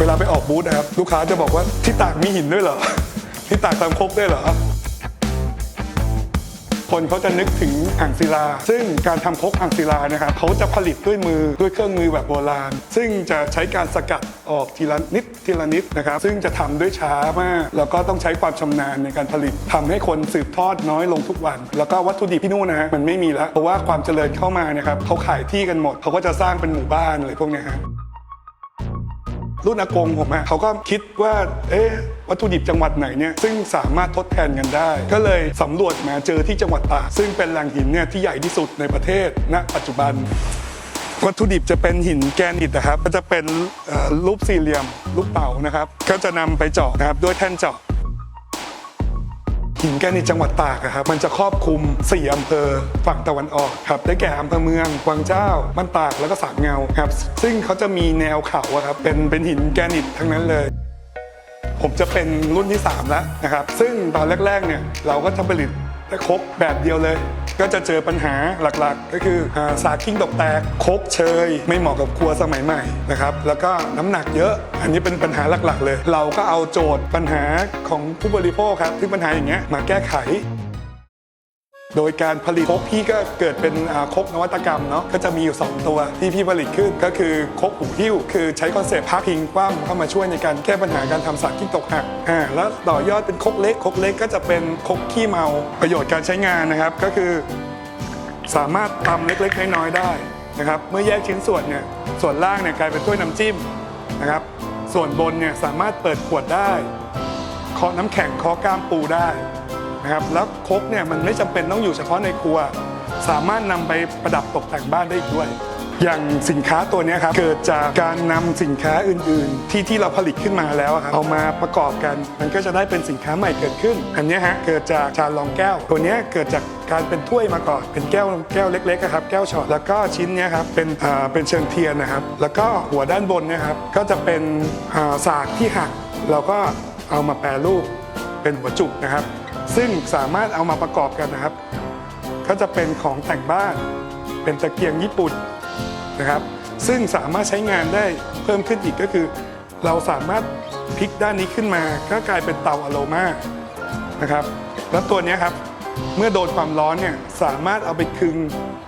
เวลาไปออกบูธนะครับ ลูกค้าจะบอกว่าที่ตากมีหินด้วยเหรอ ที่ตากทำครกด้วยเหรอ คนเขาจะนึกถึงอ่างศิลา ซึ่งการทำครกอ่างศิลานะครับเขาจะผลิตด้วยมือด้วยเครื่องมือแบบโบราณ ซึ่งจะใช้การสกัดออกทีละนิดทีละนิดนะครับ ซึ่งจะทำด้วยช้ามาก แล้วก็ต้องใช้ความชำนาญในการผลิตทำให้คนสืบทอดน้อยลงทุกวัน แล้วก็วัตถุดิบที่นู่นนะฮะมันไม่มีแล้วเพราะว่าความเจริญเข้ามานะครับเขาขายที่กันหมดเขาก็จะสร้างเป็นหมู่บ้านอะไรพวกนี้ฮะ รุ่นอากงผมอะเขาก็คิดว่า เอ๊ะ วัตถุดิบจังหวัดไหนเนี่ย ซึ่งสามารถทดแทนกันได้ ก็เลยสำรวจมาเจอที่จังหวัดตาก ซึ่งเป็นแหล่งหินเนี่ยที่ใหญ่ที่สุดในประเทศณปัจจุบัน วัตถุดิบจะเป็นหินแกรนิตนะครับ ก็จะเป็นรูปสี่เหลี่ยมรูปเต่านะครับ ก็จะนำไปเจาะนะครับด้วยแท่นเจาะ หินแกรนิตจังหวัดตากอะครับมันจะครอบคลุม 4 อำเภอฝั่งตะวันออกครับได้แก่อำเภอเมืองวางเจ้าบ้านตากแล้วก็สามเงาครับซึ่งเขาจะมีแนวเขาอะครับเป็นเป็นหินแกรนิตทั้งนั้นเลยผมจะเป็นรุ่นที่ 3 แล้วนะครับ ซึ่งตอนแรก ๆ เนี่ย เราก็จะผลิต แต่ครกแบบเดียวเลย ก็จะเจอปัญหาหลักๆ ก็คือสากิ้งตกแตกคบเชย ไม่เหมาะกับครัวสมัยใหม่นะครับแล้วก็น้ำหนักเยอะ อันนี้เป็นปัญหาหลักๆ เลย เราก็เอาโจทย์ปัญหาของผู้บริโภคครับที่ปัญหาอย่างเงี้ยมาแก้ไข โดยการผลิตคกพี่ก็เกิดเป็นคกนวัตกรรมเนาะก็จะมีอยู่ 2 ตัวที่พี่ผลิตขึ้นก็คือคกหูหิ้ว คือใช้คอนเซปต์พักพิงคว่ำเข้ามาช่วยในการแก้ปัญหาการทำสารที่ตกหักอ่าแล้วต่อยอดเป็นคกเล็กคกเล็กก็จะเป็นคกขี้เมาประโยชน์การใช้งานนะครับ ก็คือ สามารถทำเล็กๆ น้อยๆได้นะครับ เมื่อแยกชิ้นส่วนเนี่ยส่วนล่างเนี่ยกลายเป็นถ้วยน้ำจิ้มนะครับ ส่วนบนเนี่ยสามารถเปิดขวดได้เคาะน้ำแข็งเคาะก้ามปูได้ นะครับแล้วครกเนี่ยมันไม่จำเป็นต้องอยู่เฉพาะในครัว สามารถนำไปประดับตกแต่งบ้านได้อีกด้วย อย่างสินค้าตัวนี้ครับเกิดจากการนำสินค้าอื่น ๆ ที่ที่เราผลิตขึ้นมาแล้วครับเอามาประกอบกัน มันก็จะได้เป็นสินค้าใหม่เกิดขึ้น อันนี้ฮะเกิดจากชาลองแก้ว ตัวนี้เกิดจากการเป็นถ้วยมาก่อนเป็นแก้วแก้วเล็กๆครับแก้วช็อตแล้วก็ชิ้นนี้ครับเป็นเป็นเชิงเทียนนะครับ แล้วก็หัวด้านบนนะครับก็จะเป็นสากที่หักเราก็เอามาแปรรูปเป็นหัวจุกนะครับ ซึ่งสามารถเอามาประกอบกันนะครับ ก็จะเป็นของแต่งบ้าน เป็นตะเกียงญี่ปุ่นนะครับ ซึ่งสามารถใช้งานได้เพิ่มขึ้นอีกก็คือ เราสามารถพลิกด้านนี้ขึ้นมา ก็กลายเป็นเตาอะโรมานะครับ แล้วตัวนี้ครับเมื่อโดนความร้อนเนี่ยสามารถเอาไปคึง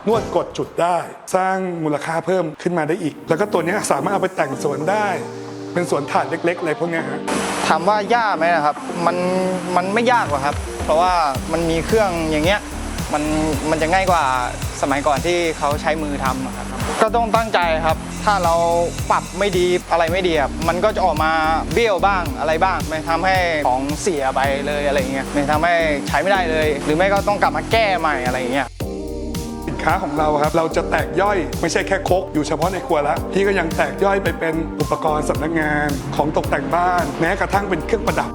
นวดกดจุดได้ สร้างมูลค่าเพิ่มขึ้นมาได้อีก แล้วก็ตัวนี้สามารถเอาไปแต่งสวนได้ เป็นสวนถาดเล็กๆอะไรพวกเนี้ยฮะถามว่ายากไหมนะครับ มันมันไม่ยากหรอกครับ เพราะว่ามันมีเครื่องอย่างเงี้ยมันมันจะง่ายกว่าสมัยก่อนที่เขาใช้มือทำอะครับก็ต้องตั้งใจครับ ถ้าเราปรับไม่ดีอะไรไม่ดีครับมันก็จะออกมาเบี้ยวบ้างอะไรบ้างไม่ทำให้ของเสียไปเลยอะไรเงี้ยไม่ทำให้ใช้ไม่ได้เลย หรือไม่ก็ต้องกลับมาแก้ใหม่อะไรเงี้ย ค้าของเราครับเราจะแตกย่อยไม่ใช่แค่คกอยู่เฉพาะในครัวแล้วพี่ก็ยังแตกย่อยไปเป็นอุปกรณ์สำนักงานของตกแต่งบ้าน แม้กระทั่งเป็นเครื่องประดับ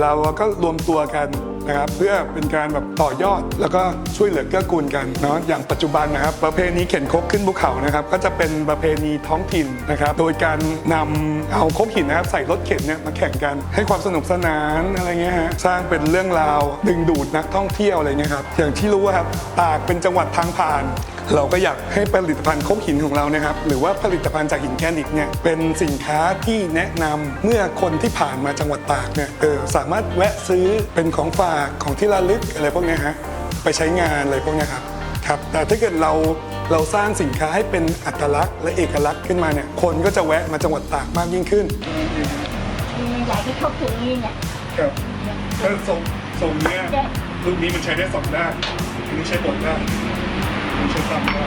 เราก็รวมตัวกัน นะครับเพื่อเป็นการแบบต่อยอด แล้วก็ช่วยเหลือเกื้อกูลกันเนาะอย่างปัจจุบันนะครับ ประเพณีเข็นคกขึ้นภูเขานะครับก็จะเป็นประเพณีท้องถิ่นนะครับโดยการนำเอาคกหินนะครับใส่รถเข็นเนี่ยมาแข่งกันให้ความสนุกสนานอะไรเงี้ยฮะสร้างเป็นเรื่องราวดึงดูดนักท่องเที่ยวอะไรเงี้ยครับอย่างที่รู้ครับตากเป็นจังหวัดทางผ่านเราก็อยากให้ผลิตภัณฑ์คกหินของเราเนี่ยครับหรือว่าผลิตภัณฑ์จากหินแกรนิตเนี่ยเป็นสินค้าที่แนะนำเมื่อคนที่ผ่านมาจังหวัดตากเนี่ยเออสามารถแวะซื้อเป็นของฝากของที่ระลึกอะไรพวกเนี้ยฮะไปใช้งานอะไรพวกเนี้ยครับครับแต่ถ้าเกิดเราเราสร้างสินค้าให้เป็นอัตลักษณ์และเอกลักษณ์ขึ้นมาเนี่ยคนก็จะแวะมาจังหวัดตากมากยิ่งขึ้นมันใหญ่ที่เขาถึงนี่เนี่ยครับถ้าทรงทรงเนี้ยรุ่นนี้มันใช้ได้สองด้านอันนี้ใช้บดได้อันนี้ใช้ซ้ำได้